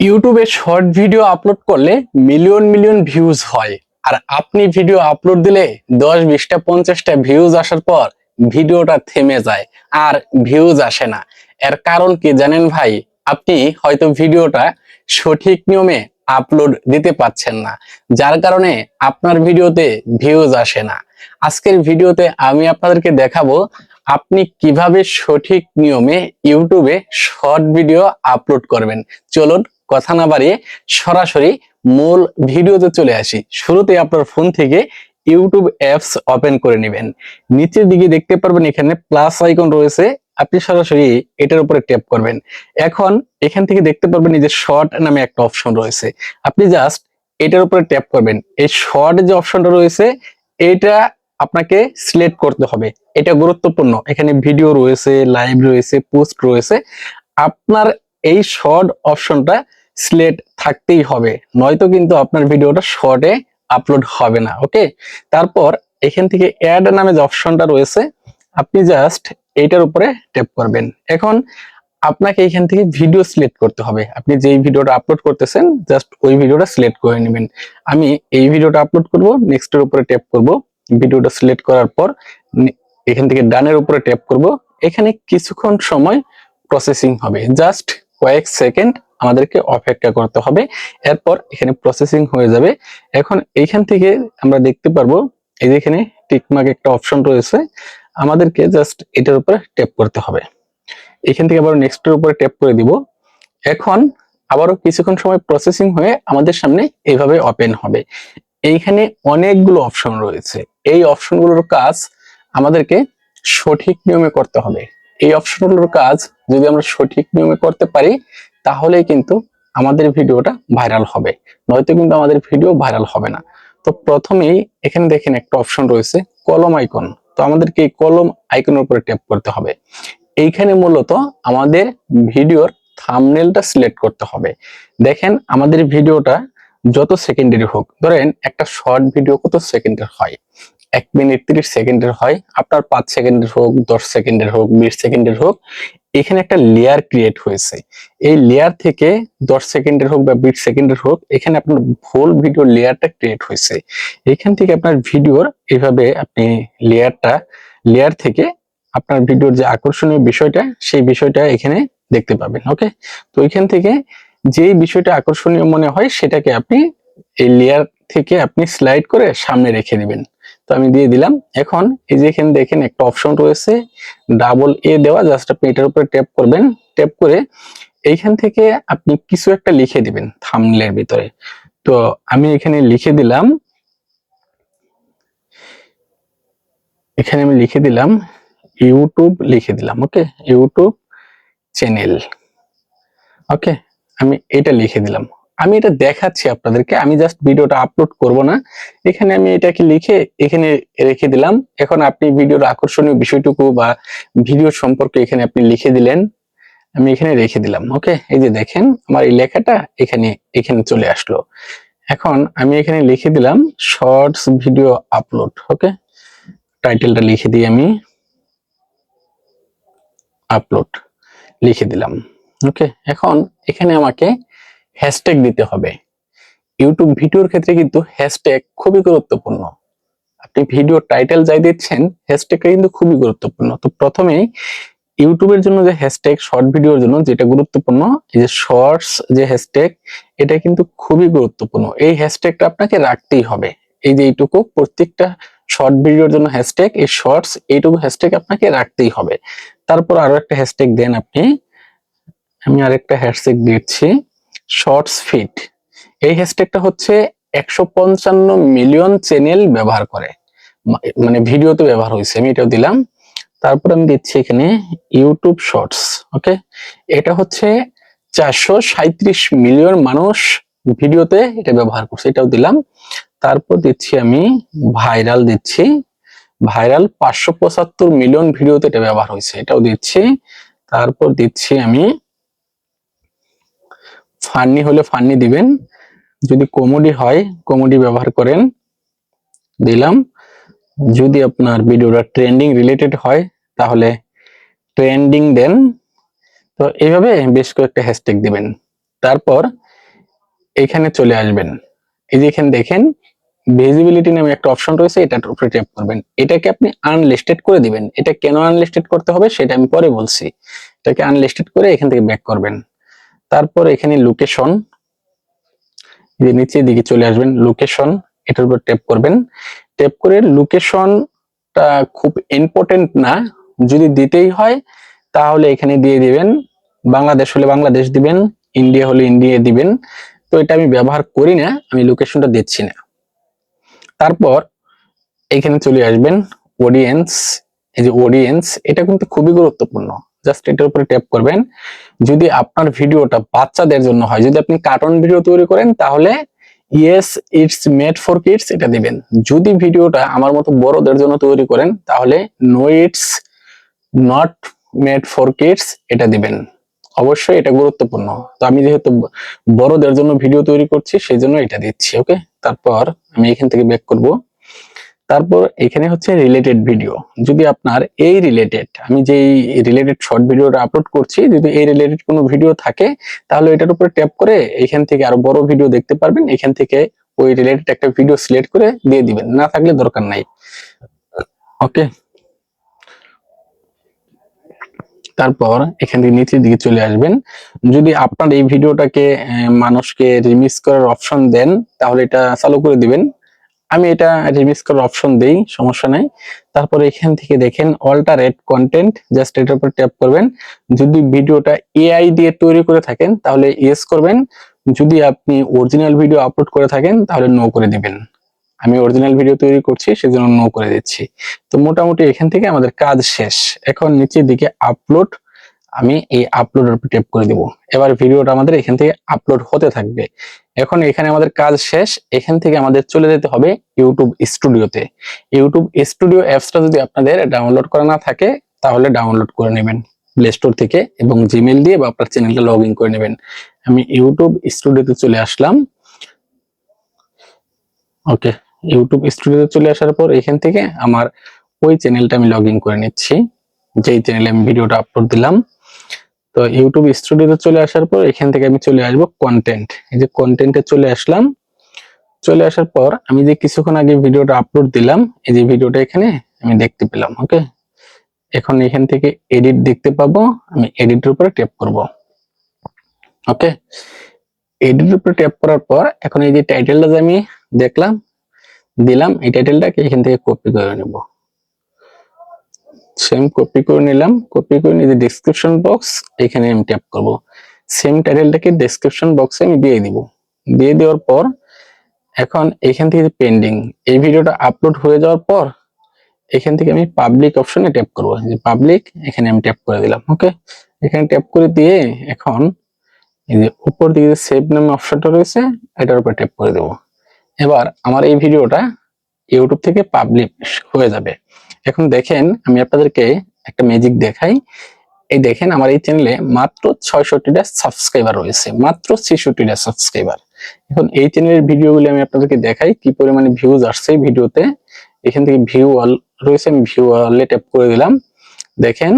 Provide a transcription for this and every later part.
ইউটিউবে short video upload করলে million million views হয়। আর আপনি ভিডিও আপলোড দিলে দশ বিশটা পঞ্চাশটা ভিউজ আসার পর ভিডিওটা থেমে যায়, আর ভিউজ আসে না। এর কারণ কি জানেন ভাই? আপনি হয়তো ভিডিওটা সঠিক নিয়মে আপলোড দিতে পাচ্ছেন না। যার কারণে আপনার ভিডিওতে ভিউজ আসে না। আজকের ভিডিওতে আমি আপনাদেরকে দেখাবো আপনি কীভাবে সঠিক নিয়মে ইউটিউবে শর্ট ভিডিও আপলোড করবেন। চলুন কথা না বাড়িয়ে সরাসরি মূল ভিডিওতে চলে আসি। শুরুতে আপনার ফোন থেকে ইউটিউব অ্যাপস ওপেন করে নেবেন। নিচের দিকে দেখতে পারবেন এখানে প্লাস আইকন রয়েছে। আপনি সরাসরি এটার উপরে ট্যাপ করবেন। এখন এখান থেকে দেখতে পারবেন যে শর্ট নামে একটা অপশন রয়েছে। আপনি জাস্ট এটার উপরে ট্যাপ করবেন। এই শর্ট যে অপশনটা রয়েছে, এটা আপনাকে সিলেক্ট করতে হবে। এটা গুরুত্বপূর্ণ। এখানে ভিডিও রয়েছে লাইভ রয়েছে পোস্ট রয়েছে। আপনার এই শর্ট অপশনটা সিলেক্ট থাকতেই হবে। নয়তো কিন্তু আপনার ভিডিওটা শর্টে আপলোড হবে না ওকে তারপর এখান থেকে অ্যাড নামে যে অপশনটা রয়েছে, আপনি জাস্ট এইটার উপরে ট্যাপ করবেন। এখন আপনাকে এখান থেকে ভিডিও সিলেক্ট করতে হবে। আপনি যেই ভিডিওটা আপলোড করতেছেন জাস্ট ওই ভিডিওটা সিলেক্ট করে নেবেন। আমি এই ভিডিওটা আপলোড করব নেক্সটের উপরে ট্যাপ করব। ভিডিওটা সিলেক্ট করার পর এখান থেকে ডানের উপরে ট্যাপ করব। এখানে কিছুক্ষণ সময় প্রসেসিং হবে। জাস্ট কয়েক সেকেন্ড আমাদেরকে অপেক্ষা করতে হবে। এরপর এখানে প্রসেসিং হয়ে যাবে। এখন এইখান থেকে আমরা দেখতে পারব, এই যে এখানে টিকমার্ক একটা অপশন রয়েছে, আমাদেরকে জাস্ট এটার উপরে ট্যাপ করতে হবে। এখান থেকে আবার নেক্সটের উপরে ট্যাপ করে দিব। এখন আবারও কিছুক্ষণ সময় প্রসেসিং হয়ে আমাদের সামনে এইভাবে ওপেন হবে। এইখানে অনেকগুলো অপশন রয়েছে। এই অপশনগুলোর কাজ আমাদেরকে সঠিক নিয়মে করতে হবে। এই অপশনগুলোর কাজ যদি আমরা সঠিক নিয়মে করতে পারি তাহলেই কিন্তু আমাদের ভিডিওটা ভাইরাল হবে। নয়তো কিন্তু আমাদের ভিডিও ভাইরাল হবে না। তো প্রথমেই এখানে দেখেন একটা অপশন রয়েছে, কলম আইকন। তো আমাদেরকে এই কলম আইকনের উপরে ট্যাপ করতে হবে। এইখানে মূলত আমাদের ভিডিওর থাম্বনেলটা সিলেক্ট করতে হবে। দেখেন আমাদের ভিডিওটা যত সেকেন্ডের হোক, ধরেন একটা শর্ট ভিডিও কত সেকেন্ডের হয়? এক মিনিট তিরিশ সেকেন্ডের হয়, আপনার পাঁচ সেকেন্ডের হোক, দশ সেকেন্ডের হোক, বিশ সেকেন্ডের হোক। এখানে একটা লেয়ার ক্রিয়েট হয়েছে। এই লেয়ার থেকে দশ সেকেন্ডের হোক বা বিশ সেকেন্ডের হোক, এখানে আপনার ফুল ভিডিও লেয়ারটা ক্রিয়েট হয়েছে। এখান থেকে আপনার ভিডিওর এভাবে আপনি লেয়ারটা লেয়ার থেকে আপনার ভিডিওর যে আকর্ষণীয় বিষয়টা, সেই বিষয়টা এখানে দেখতে পাবেন ওকে তো এখান থেকে যেই বিষয়টা আকর্ষণীয় মনে হয়, সেটাকে আপনি এই লেয়ার থেকে আপনি স্লাইড করে সামনে রেখে দিবেন। তো আমি দিয়ে দিলাম। এখন এই যে এখানে দেখেন একটা অপশন রয়েছে। ডাবল এ দেওয়া জাস্ট আপনি এটার উপরে ট্যাপ করবেন। ট্যাপ করে এইখান থেকে আপনি কিছু একটা লিখে দিবেন থামলের ভিতরে। তো আমি এখানে লিখে দিলাম। এখানে আমি লিখে দিলাম ইউটিউব লিখে দিলাম ওকে ইউটিউব চ্যানেল ওকে আমি এটা লিখে দিলাম। আমি এটা দেখাচ্ছি আপনাদেরকে, আমি জাস্ট ভিডিওটা আপলোড করব না। এখানে আমি এটাকে লিখে এখানে রেখে দিলাম। এখন আপনি ভিডিওর আকর্ষণীয় বিষয়টুকু বা ভিডিও সম্পর্কে এখানে আপনি লিখে দিলেন, আমি এখানে রেখে দিলাম ওকে এই যে দেখেন, আমার এই লেখাটা এখানে এখানে চলে আসলো। এখন আমি এখানে লিখে দিলাম শর্টস ভিডিও আপলোড ওকে টাইটেলটা লিখে দিই আমি আপলোড লিখে দিলাম ওকে এখন এখানে আমাকে হ্যাশট্যাগ দিতে হবে। ইউটিউব ভিডিওর ক্ষেত্রে কিন্তু হ্যাশট্যাগ খুবই গুরুত্বপূর্ণ। আপনি ভিডিও টাইটেল যাই দিচ্ছেন হ্যাশট্যাগটা কিন্তু খুবই গুরুত্বপূর্ণ। তো প্রথমেই ইউটিউবের জন্য যে হ্যাশট্যাগ শর্ট ভিডিওর জন্য যেটা গুরুত্বপূর্ণ, এই যে শর্টস যে হ্যাশট্যাগ এটা কিন্তু খুবই গুরুত্বপূর্ণ। এই হ্যাশট্যাগটা আপনাকে রাখতেই হবে। এই যে এইটুকু, প্রত্যেকটা শর্ট ভিডিওর জন্য হ্যাশট্যাগ এই শর্টস এইটুকু হ্যাশট্যাগ আপনাকে রাখতেই হবে। তারপর আরও একটা হ্যাশট্যাগ দেন আপনি। আমি আরেকটা হ্যাশট্যাগ দিচ্ছি। শর্টস ফিট এই হ্যাশট্যাগটা হচ্ছে একশো পঞ্চান্ন মিলিয়ন চ্যানেল ব্যবহার করে। মানে ভিডিওতে ব্যবহার হয়েছে, আমি এটাও দিলাম। তারপর আমি দিচ্ছি এখানে ইউটিউব শর্টস ওকে এটা হচ্ছে চারশো সাঁত্রিশ মিলিয়ন মানুষ ভিডিওতে এটা ব্যবহার করছে, এটাও দিলাম। তারপর দিচ্ছি আমি ভাইরাল দিচ্ছি। ভাইরাল পাঁচশো পঁচাত্তর মিলিয়ন ভিডিওতে এটা ব্যবহার হয়েছে, এটাও দিচ্ছি। তারপর দিচ্ছি আমি ফান্নি হলে ফান্নি দিবেন। যদি কমেডি হয়, কমেডি ব্যবহার করেন। দিলাম। যদি আপনার ভিডিওটা ট্রেন্ডিং রিলেটেড হয়, তাহলে ট্রেন্ডিং দেন। তো এইভাবে বেশ কয়েকটা হ্যাশট্যাগ দিবেন। তারপর এখানে চলে আসবেন। এই যে এখানে দেখেন ভিজিবিলিটি নামে একটা অপশন রয়েছে এটার উপরে ট্যাপ করবেন। এটাকে আপনি আনলিস্টেড করে দিবেন। এটা কেন আনলিস্টেড করতে হবে, সেটা আমি পরে বলছি। এটাকে আনলিস্টেড করে এখান থেকে ব্যাক করবেন। তারপর এখানে লোকেশন যে নিচের দিকে চলে আসবেন লোকেশন এটার উপর ট্যাপ করবেন। ট্যাপ করে লোকেশনটা খুব ইম্পর্টেন্ট না, যদি দিতেই হয়, তাহলে এখানে দিয়ে দিবেন, বাংলাদেশ হলে বাংলাদেশ দিবেন ইন্ডিয়া হলে ইন্ডিয়া দিবেন। তো এটা আমি ব্যবহার করি না, আমি লোকেশনটা দিচ্ছি না। তারপর এখানে চলে আসবেন অডিয়েন্স এই যে অডিয়েন্স এটা কিন্তু খুবই গুরুত্বপূর্ণ। জাস্ট এটার উপরে ট্যাপ করবেন। যদি আপনার ভিডিওটা বাচ্চাদের জন্য হয়, যদি আপনি কার্টুন ভিডিও তৈরি করেন, তাহলে yes it's made for kids এটা দিবেন। যদি ভিডিওটা আমার মতো বড়দের জন্য তৈরি করেন, তাহলে no it's not made for kids এটা দিবেন। অবশ্যই এটা গুরুত্বপূর্ণ। তো আমি যেহেতু বড়দের জন্য ভিডিও তৈরি করছি সেই জন্য এটা দিচ্ছি ওকে তারপর আমি এখান থেকে ব্যাক করব। তারপর এখানে হচ্ছে রিলেটেড ভিডিও যদি আপনার এই রিলেটেড আমি যেই রিলেটেড শর্ট ভিডিওটা আপলোড করছি, যদি এই রিলেটেড কোনো ভিডিও থাকে, তাহলে এটার উপরে ট্যাপ করে এখান থেকে আরও বড় ভিডিও দেখতে পারবেন। এখান থেকে ওই রিলেটেড একটা ভিডিও সিলেক্ট করে দিয়ে দিবেন। না থাকলে দরকার নাই। ওকে তারপর এখান থেকে নিচের দিকে চলে আসবেন। যদি আপনার এই ভিডিওটাকে মানুষকে রিমিক্স করার অপশন দেন, তাহলে এটা চালু করে দিবেন। আমি এটা রিমিক্স করার অপশন দেই, সমস্যা নাই। তারপর এখান থেকে দেখেন অল্টারেট কন্টেন্ট জাস্ট এটার উপর ট্যাপ করবেন। যদি ভিডিওটা এআই দিয়ে তৈরি করে থাকেন, তাহলে ইয়েস করবেন। যদি আপনি অরিজিনাল ভিডিও আপলোড করে থাকেন, তাহলে নো করে দিবেন। আমি অরিজিনাল ভিডিও তৈরি করছি, সেজন্য নো করে দিচ্ছি। তো মোটামুটি এখান থেকে আমাদের কাজ শেষ। এখন নিচের দিকে আপলোড আমি এই আপলোডের ট্যাপ করে দিব। এবার ভিডিওটা আমাদের এখান থেকে আপলোড হতে থাকবে। এখন এখানে আমাদের কাজ শেষ। এখান থেকে আমাদের চলে যেতে হবে ইউটিউব স্টুডিওতে ইউটিউব স্টুডিও অ্যাপসটা যদি আপনাদের ডাউনলোড করা না থাকে, তাহলে ডাউনলোড করে নেবেন প্লে স্টোর থেকে এবং জিমেল দিয়ে বা আপনার চ্যানেলটা লগ ইন করে নেবেন। আমি ইউটিউব স্টুডিওতে চলে আসলাম। ওকে ইউটিউব স্টুডিওতে চলে আসার পর এখান থেকে আমার ওই চ্যানেলটা আমি লগ ইন করে নিচ্ছি। যেই চ্যানেলে আমি ভিডিওটা আপলোড দিলাম। তো ইউটিউব স্টুডিওতে চলে আসার পর এখান থেকে আমি চলে আসব কন্টেন্ট এই যে কন্টেন্টে চলে আসলাম। চলে আসার পর আমি যে কিছুক্ষণ আগে ভিডিওটা আপলোড দিলাম, এই যে ভিডিওটা এখানে আমি দেখতে পেলাম ওকে এখন এখান থেকে এডিট দেখতে পাবো, আমি এডিটের উপরে ট্যাপ করব ওকে এডিটের উপরে ট্যাপ করার পর এখন এই যে টাইটেলটা যে আমি দেখলাম, দিলাম, এই টাইটেলটাকে এখান থেকে কপি করে নেব। সেম কপি করে নিলাম। কপি করে নিয়ে ডেসক্রিপশন বক্স এখানে আমি ট্যাপ করব। সেম টাইটেলটাকে ডেসক্রিপশন বক্সে আমি দিয়ে দিব। দিয়ে দেওয়ার পর, এখন এখান থেকে পেন্ডিং এই ভিডিওটা আপলোড হয়ে যাওয়ার পর, এখান থেকে আমি পাবলিক অপশনে ট্যাপ করব। যে পাবলিক এখানে আমি ট্যাপ করে দিলাম ওকে এখানে ট্যাপ করে দিয়ে এখন এই যে উপর দিকে সেভ নামে অপশনটা রয়েছে, এটার উপর ট্যাপ করে দেবো। এবার আমার এই ভিডিওটা ইউটিউব থেকে পাবলিশ হয়ে যাবে। এখন দেখেন, আমি আপনাদেরকে একটা ম্যাজিক দেখাই। এই দেখেন, আমার এই চ্যানেলে মাত্র ছয়ষট্টিটা সাবস্ক্রাইবার রয়েছে, মাত্র ছেষট্টিটা সাবস্ক্রাইবার এখন এই চ্যানেলের ভিডিওগুলি আমি আপনাদেরকে দেখাই, কি পরিমাণে ভিউজ আসছে ভিডিওতে এখান থেকে ভিউ অল রয়েছে, আমি ভিউ অলে ট্যাপ করে দিলাম। দেখেন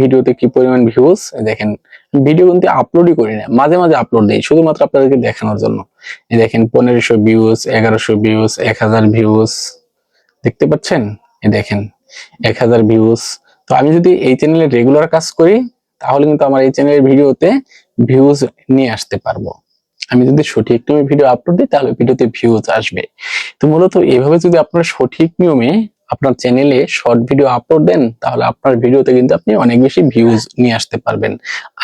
ভিডিওতে কি পরিমাণ ভিউজ দেখেন ভিডিও কিন্তু আপলোডই করি না, মাঝে মাঝে আপলোড দিই, শুধুমাত্র আপনাদেরকে দেখানোর জন্য। দেখেন, পনেরোশো ভিউজ এগারোশো ভিউজ এক হাজার ভিউজ দেখতে পাচ্ছেন? দেখেন, এক হাজার ভিউজ তো আমি যদি এই চ্যানেলে রেগুলার কাজ করি, তাহলে কিন্তু আমার এই চ্যানেলের ভিডিওতে ভিউজ নিয়ে আসতে পারব। আমি যদি সঠিক নিয়মে ভিডিও আপলোড দিই, তাহলে ভিডিওতে ভিউজ আসবে। তো মূলত এইভাবে যদি আপনারা সঠিক নিয়মে আপনার চ্যানেলে শর্ট ভিডিও আপলোড দেন, তাহলে আপনার ভিডিওতে কিন্তু আপনি অনেক বেশি ভিউজ নিয়ে আসতে পারবেন।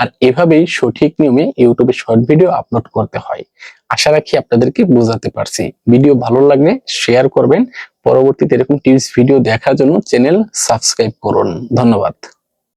আর এভাবেই সঠিক নিয়মে ইউটিউবে শর্ট ভিডিও আপলোড করতে হয়। আশা রাখি আপনাদেরকে বোঝাতে পারছি। ভিডিও ভালো লাগলে শেয়ার করবেন। পরবর্তীতে এরকম টিপস ভিডিও দেখার জন্য চ্যানেল সাবস্ক্রাইব করুন। ধন্যবাদ।